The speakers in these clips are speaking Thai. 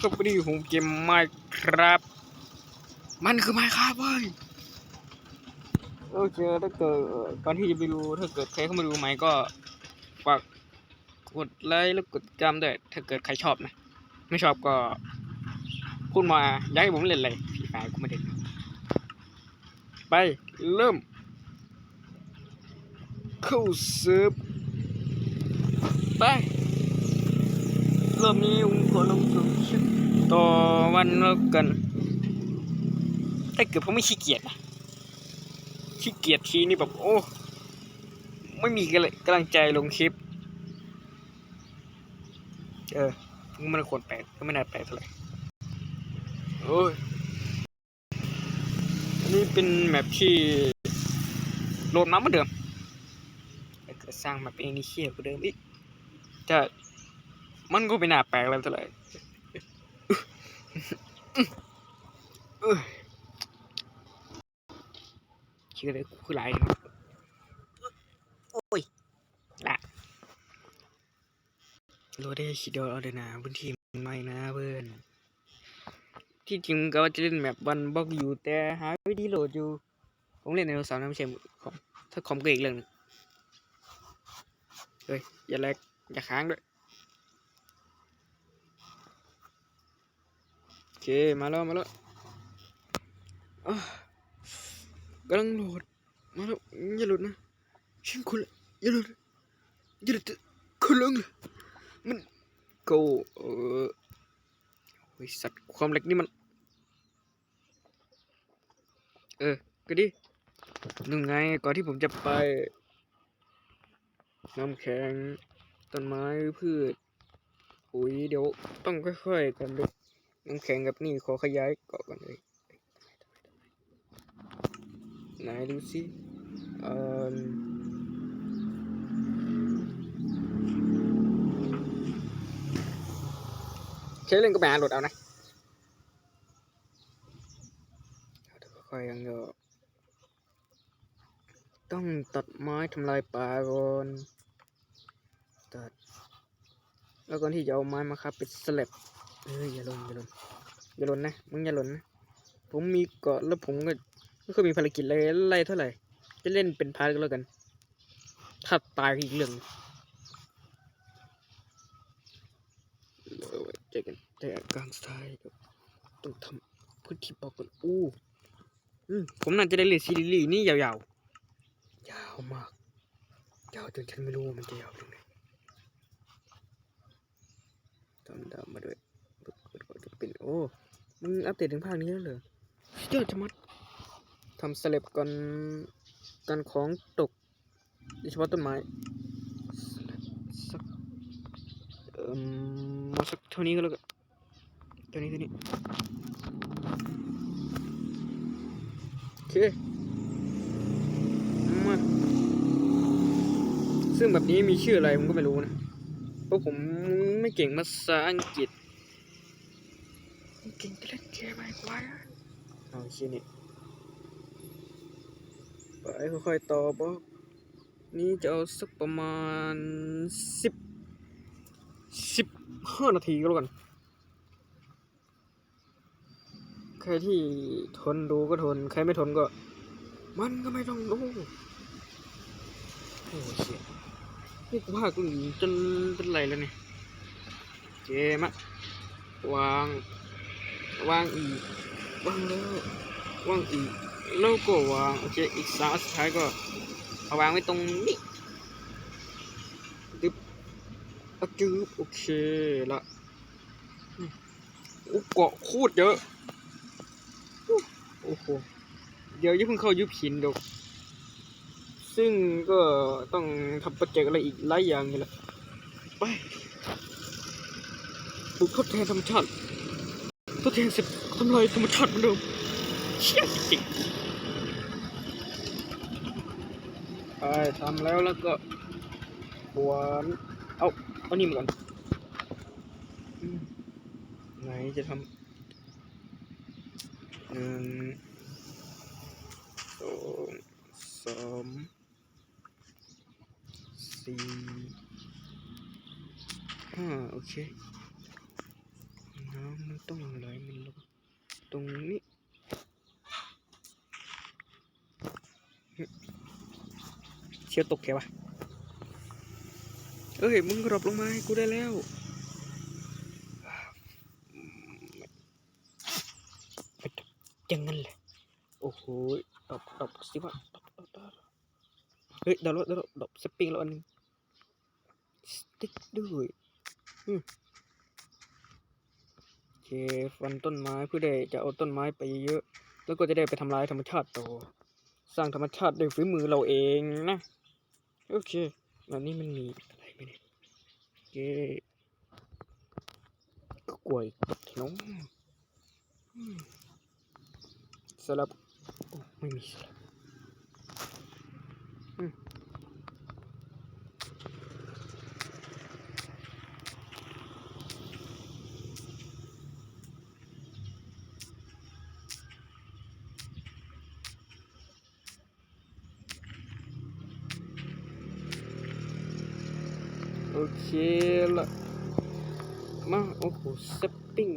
ครับวันนี้ผมเกมไมครับ มันคือไมครับเว้ยโอเคถ้าเกิดก่อนที่จะไปดูถ้าเกิดใครเข้ามาดูใหมก็ฝากกดไลค์แล้วกดติดตามด้วยถ้าเกิดใครชอบนะ ไม่ชอบก็พูดมาอยากให้ผมเล่นอะไรพี่ฟายกูไม่เล่นไปเริ่ม เข้าเซิร์ฟไป รอบนี้ผมขอลงสองคลิปต่อวันแล้วกันถ้าเกิดผมไม่ขี้เกียจนะขี้เกียจทีนี่แบบโอ้ ไม่มีกำลังกำลังใจลงคลิป เออมไม่ควรแปลกก็ไม่น่าแปลกเท่าไหร่โอ้ยอันนี้เป็นแมปที่โหลดมาเหมือนเดิมแต่เกิดสร้างมาเป็นองนี่เชี่ยกว่าเดิมอีกแต่ มันก็ไม่น่าแปลกแล้วเท่าไหร่เอ้ยชื่ออะไรคืออะไรโอ้ยละโรได้คิดเอาเดยวนะพื้นที่มันไม่นะเพื่อน ที่จริงก็ว่าจะเล่นแบบวันบล็อกอยู่แต่หาวิธีโหลดอยู่ ผมเล่นในโทรศัพท์นะไม่ใช่คอมถ้าคอมก็อีกเรื่องหนึงเฮ้ย อย่าแลกอย่าค้างด้วยโอ เค มาแล้ว มาแล้วอะกำลังโหลด มาแล้ว อย่าหลุดนะชิงคุณอย่าหลุดอย่าหลุดคุณลงมันโกเออโอ้ยสัตว์ความเล็กนี่มัน เออ ก็ดีนึงไง ก่อนที่ผมจะไป น้ำแข็ง ต้นไม้ พืชปุ๋ยเดี๋ยว ต้องค่อยๆกันดู น้ำแข็งกับนี่ขอขยายเกาะกันเลยไหนดูสิเอ่อเคเล่นก็ไปหาโหลดเอานะเดี๋ยวค่อยๆกันเดี๋ยต้องตัดไม้ทำลายป่าก่อนตัด แล้วก่อนที่จะเอาไม้มาครับเป็นสลับ เอ้ยอย่าหล่นอย่าหล่นอย่าหล่นนะมึงอย่าหล่นนะผมมีเกาะแล้วผมก็ไม่ค่อยมีภารกิจอะไรอะไรเท่าไหร่ จะเล่นเป็นพาร์ทก็แล้วกัน ถ้าตายอีกเรื่องเอาไว้เจอกันแต่กลางสายเดี๋ยต้องทำพื้นที่บอกก่อนอู้ผมน่าจะได้เล่นซีรีส์นี้ยาวๆ ยาวมาก ยาวจนฉันไม่รู้ว่ามันจะยาวถึงไหนทำดาวมาด้วย เป็นโอ้มึงอัปเดตถึงภาคนี้แล้วเหรอสุดยอดจะมัดทำสลับกันกันของตกโดยเฉพาะต้นไม้สลับสักเอ่มมาสักเท่านี้ก็แล้วกันเท่านี้เท่านี้โอเคมาซึ่งแบบนี้มีชื่ออะไรผมก็ไม่รู้นะ เพราะผมไม่เก่งภาษาอังกฤษเก่งแต่เล่นเกมอะไรกว่าเอาชื่อนี่ไปค่อยๆต่อบอกนี่จะเอาสักประมาณสิบสิบห้านาทีก็แล้วกัน ใครที่ทนดูก็ทน ใครไม่ทนก็ มันก็ไม่ต้องดูโอ้เชี่ยนี่กูพากูหนีจนเป็นไรแล้วเนี่ยเกมอะวาง วางอีกวางแล้ววางอีกแล้วก็วางโอเคอีกสามอสุดท้ายก็เอาวางไว้ตรงนี้ตึ๊บอะจืบโอเคละอืมโอ้เกาะโคตรเยอะโอ้โหเดี๋ยวยิ่าเพิ่งเข้ายุบหินดอกซึ่งก็ต้องทำโปรเจกต์อะไรอีกหลายอย่างนี่แหละไปปลูกทดแทนธรรมชาติ ทดแทนสร็จทำลายธรรมชาติมือนเดิมเชี่ยจริงไปทำแล้วแล้วก็หวานเอาเอานี่มาก่อนไหนจะทำหนึ่งสองสามสี่ห้าโอเค มันต้องไหลมันลงตรงนี้เชี่ยวตกแกวะเอ้ย มึงกรอบลงมาให้กูได้แล้วอย่างนั้นเลยโอ้โหดอกดอกสิวะดอกดอกดอกเฮ้ยดอกดอกดอกสปริงแล้วอันหนึงสติ๊กด้วยอืม ฟันต้นไม้เพื่อได้จะเอาต้นไม้ไปเยอะ แล้วก็จะได้ไปทำลายธรรมชาติต่อ สร้างธรรมชาติด้วยฝีมือเราเองนะ โอเคแล้วนี่มันมีอะไรไหมเนี่ยโอเก็กล้วยตกถนนอืมสลับไม่มีสลับ เคละมาโอ้โหสปปิ้ง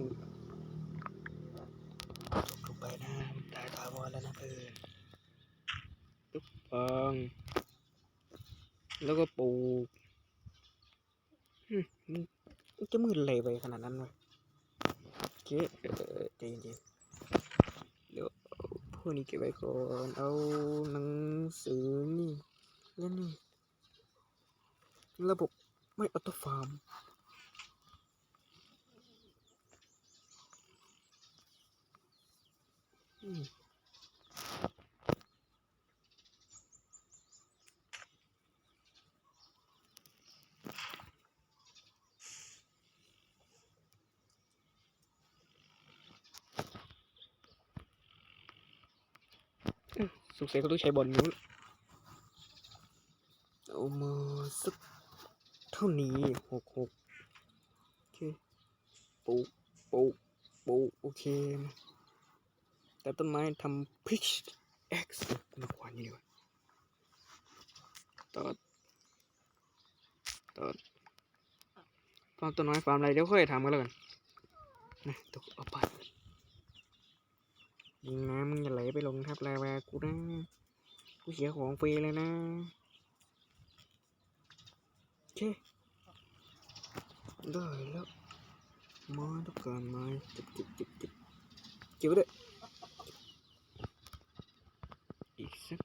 ตกลงไปนะตายตาวรแล้วนะเพื่อนทุกฟังแล้วก็ปลูกมันมันจะมืดเลยไปขนาดนั้นวะโอเคเออใจเย็นๆเดี๋ยวเอาพวกนี้เก็บไว้ก่อนเอาหนังสือนี่แล้วนี่ระบบ ไม่ออโต้ฟาร์มอืมเสงสัยเขาต้องใช้บอลนิ้วเอามาสัก เท่านี้หกหกโอเคปลูกปลูกปลูกโอเคแต่ต้นไม้ทำพิชเอ็กซ์มาขวานี่ดีกว่าตัดตัดฟาร์มต้นไม้ฟาร์มอะไรเดี๋ยวค่อยทำกันแล้วกันนะตกเอาไปยิงน้ำมึงอย่าไหลไปลงทับลาวากูนะกูเสียของฟรีเลยนะ โอเคได้แล้วไมาต้องการไม้จิบจิบจิบจิบจิบไว้ด้วยอีกสัก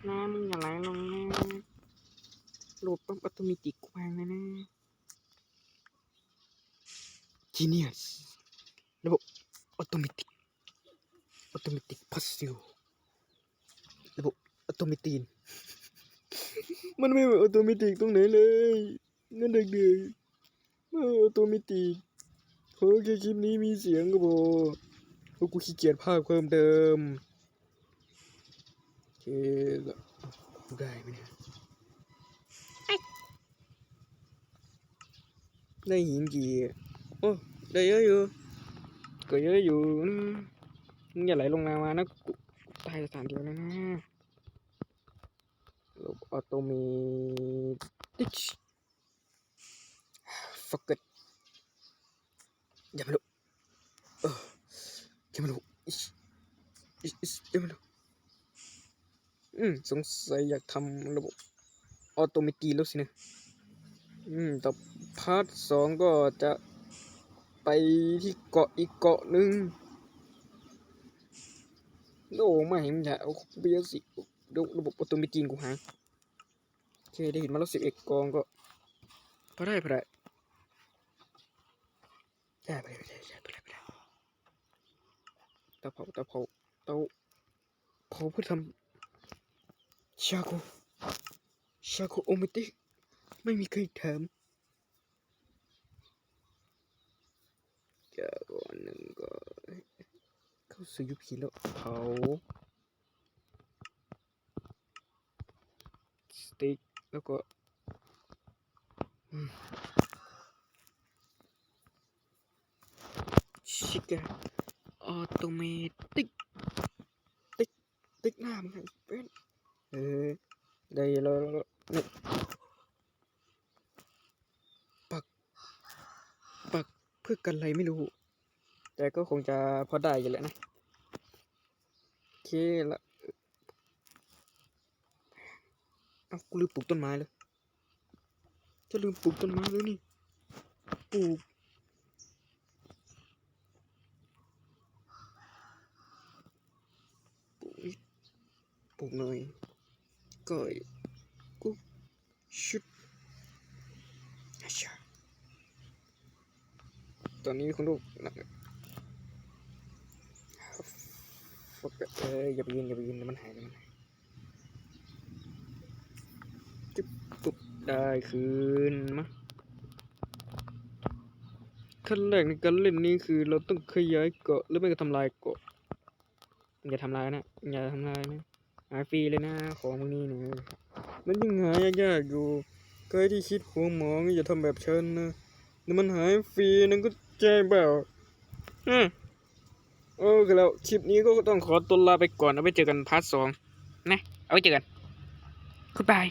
นิดหน่อยก็แล้วกันนะมึงอย่านะเอ้ยจุยมึงอย่าไม่รู้ยังไม่รู้เลยว่าน้ำมึงอย่าไหลลงนะโหลดปั๊บอัตโนมัติกวางเลยนะ Genius ระบบอัตโนมัติอัตโนมัติพัสซิลระบบอัตโนมัตินมันไม่เหมือนอัตโนมัติตรงไหนเลยนั่นเด็กๆไม่อัตโนมัติโอเคคลิปนี้มีเสียงก็พอเพราะกูขี้เกียจภาคเพิ่มเติม โอเคแล้วกูได้ไหมเนี่ยได้หินกี่โอ้ได้เยอ สงสัยอยากทำระบบออโตเมติแล้วสินะ อืม ต่อพาร์ทสองก็จะไปที่เกาะอีกเกาะหนึ่งโอ้ไม่เห็นจะเอาเบียสิระบบออโตเมติกูหายโอเคได้เห็นมาแล้วสิบเอ็ดกองก็พอได้พอได้ได้ไปได้ได้ไปได้ไปได้เตาเผาเตาเผาเตาเผาเพื่อทำ ชาโคชาโคโอเมติไม่มีใครถามจากวันหนึ่งก็เข้าสู่ยุคผีแล้วเผาสเต็กแล้วก็ชิกะออโตเมติกติ๊กติ๊กหน้ามึงไงเป็น เออได้แล้วแล้วแล้วนี่ปัก ปักเพื่อกันอะไรไม่รู้ แต่ก็คงจะพอได้อยู่แล้วนะ โอเคละเอากูลืมปลูกต้นไม้เลยจะลืมปลูกต้นไม้แล้วนี่ ปลูกปลูกนิดปลู กหน่อยก็กุ๊กชุดอาชาตอนนี้คุณลูกนะเอ้ยอย่าไปยินอย่าไปยินมันหายมันหายจุ๊บปุ๊บได้คืนมาขั้นแรกในการเล่นนี้คือเราต้องขยายเกาะหรือไม่ก็ทำลายเกาะอย่าทำลายนะอย่าทำลายนะ หาฟรีเลยนะของพวกนี้เนี่ยมันยังหายากๆอยู่ใครที่คิดหัวหมองอย่าทำแบบฉันนะนี่มันหายฟรีนั่นก็ใจเปล่าอืมโอเคแล้วคลิปนี้ก็ต้องขอตัวลาไปก่อนเอาไปเจอกันพาร์ทสองนะเอาไปเจอกัน goodbye